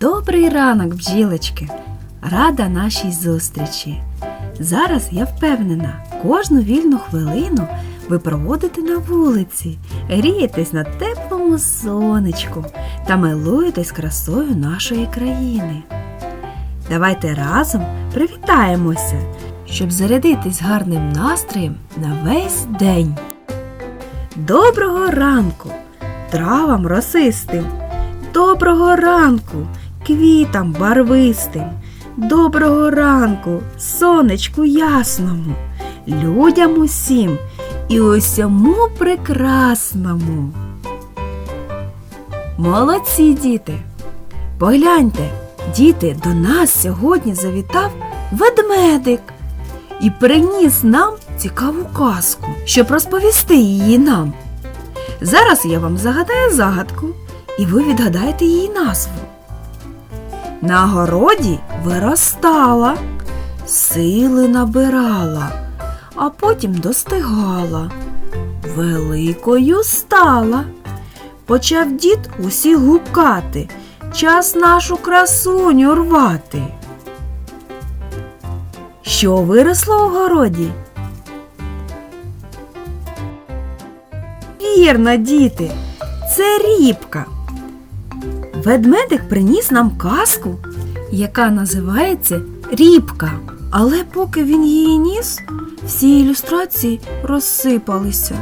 Добрий ранок, бджілочки! Рада нашій зустрічі. Зараз я впевнена, кожну вільну хвилину ви проводите на вулиці, грієтесь на теплому сонечку та милуєтесь красою нашої країни. Давайте разом привітаємося, щоб зарядитись гарним настроєм на весь день. Доброго ранку, травам росистим. Доброго ранку, квітам барвистим. Доброго ранку, сонечку ясному, людям усім і усьому прекрасному. Молодці, діти! Погляньте, діти, до нас сьогодні завітав ведмедик і приніс нам цікаву казку, щоб розповісти її нам. Зараз я вам загадаю загадку, і ви відгадаєте її назву. На городі виростала, сили набирала, а потім достигала, великою стала. Почав дід усіх гукати, час нашу красуню рвати. Що виросло у городі? Вірно, діти, це рібка. Ведмедик приніс нам казку, яка називається Рібка. Але поки він її ніс, всі ілюстрації розсипалися.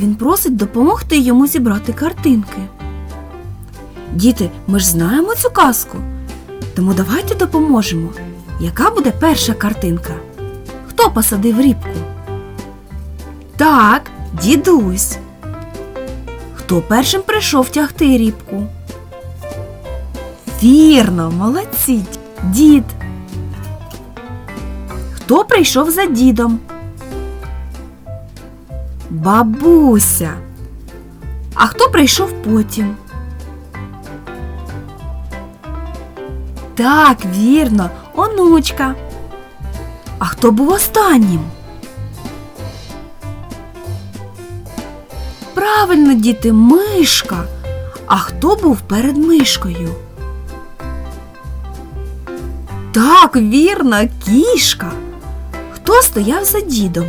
Він просить допомогти йому зібрати картинки. Діти, ми ж знаємо цю казку. Тому давайте допоможемо. Яка буде перша картинка? Хто посадив рібку? Так, дідусь. Хто першим прийшов тягти рібку? Вірно, молодці, дід. Хто прийшов за дідом? Бабуся. А хто прийшов потім? Так, вірно, онучка. А хто був останнім? Правильно, діти, мишка. А хто був перед мишкою? Так, вірно, кішка. Хто стояв за дідом?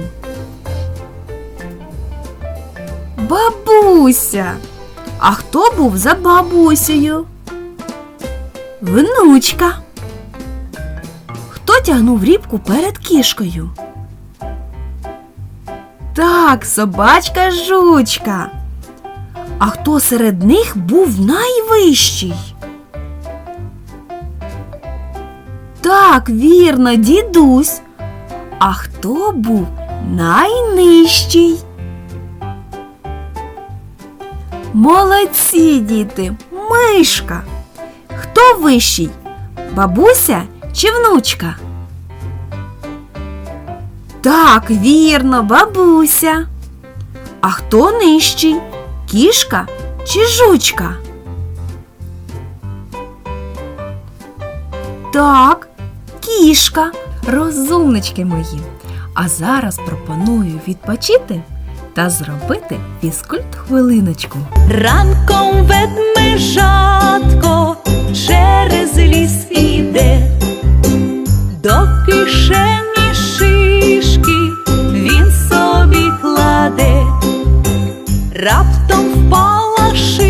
Бабуся. А хто був за бабусею? Внучка. Хто тягнув рібку перед кішкою? Так, собачка жучка. А хто серед них був найвищий? Так, вірно, дідусь. А хто був найнижчий? Молодці, діти, мишка. Хто вищий? Бабуся чи внучка? Так, вірно, бабуся. А хто нижчий? Кішка чи жучка? Так, кішка, розумнички мої. А зараз пропоную відпочити та зробити фізкульт хвилиночку. Ранком ведмежатко через ліс іде, до кишені шишки він собі кладе, раптом впала шишка,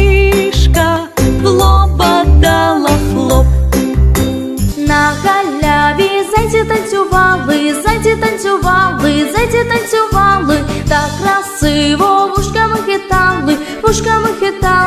танцювали, зайці танцювали, так красиво вушками хитали, вушками хитали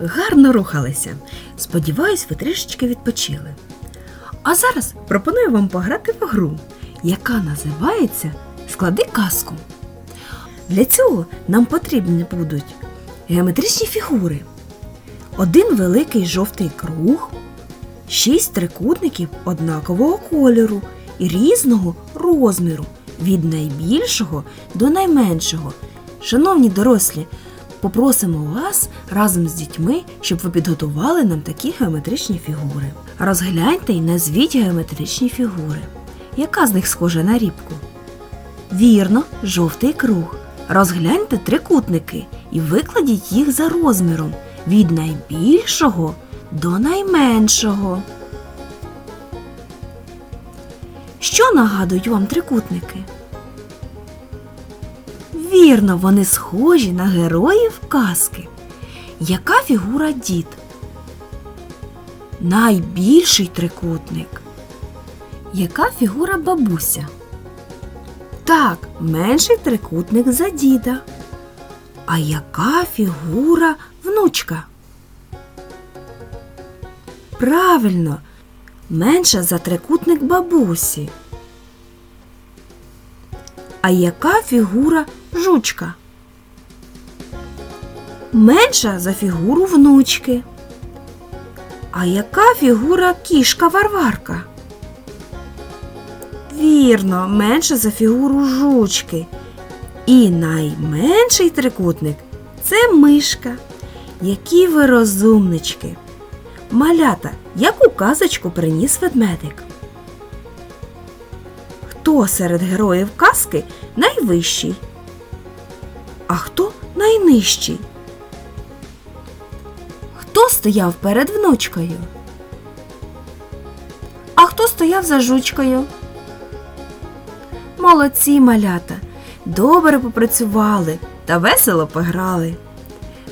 вправно рухалися. Сподіваюсь, ви трішечки відпочили. А зараз пропоную вам пограти в гру, яка називається Склади казку. Для цього нам потрібні будуть геометричні фігури, один великий жовтий круг, шість трикутників однакового кольору і різного розміру від найбільшого до найменшого. Шановні дорослі, попросимо вас разом з дітьми, щоб ви підготували нам такі геометричні фігури. Розгляньте і назвіть геометричні фігури. Яка з них схожа на рібку? Вірно, жовтий круг. Розгляньте трикутники і викладіть їх за розміром від найбільшого до найменшого. Що нагадують вам трикутники? Вірно, вони схожі на героїв казки. Яка фігура дід? Найбільший трикутник. Яка фігура бабуся? Так, менший трикутник за діда. А яка фігура внучка? Правильно, менша за трикутник бабусі. А яка фігура жучка? Менша за фігуру внучки. А яка фігура кішка Варварка? Вірно, менша за фігуру жучки. І найменший трикутник це мишка. Які ви розумнички. Малята, яку казочку приніс ведмедик? Хто серед героїв казки найвищий? А хто найнижчий? Хто стояв перед внучкою? А хто стояв за жучкою? Молодці малята, добре попрацювали та весело пограли.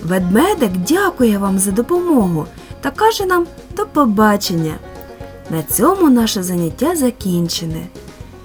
Ведмедик дякує вам за допомогу та каже нам до побачення. На цьому наше заняття закінчене.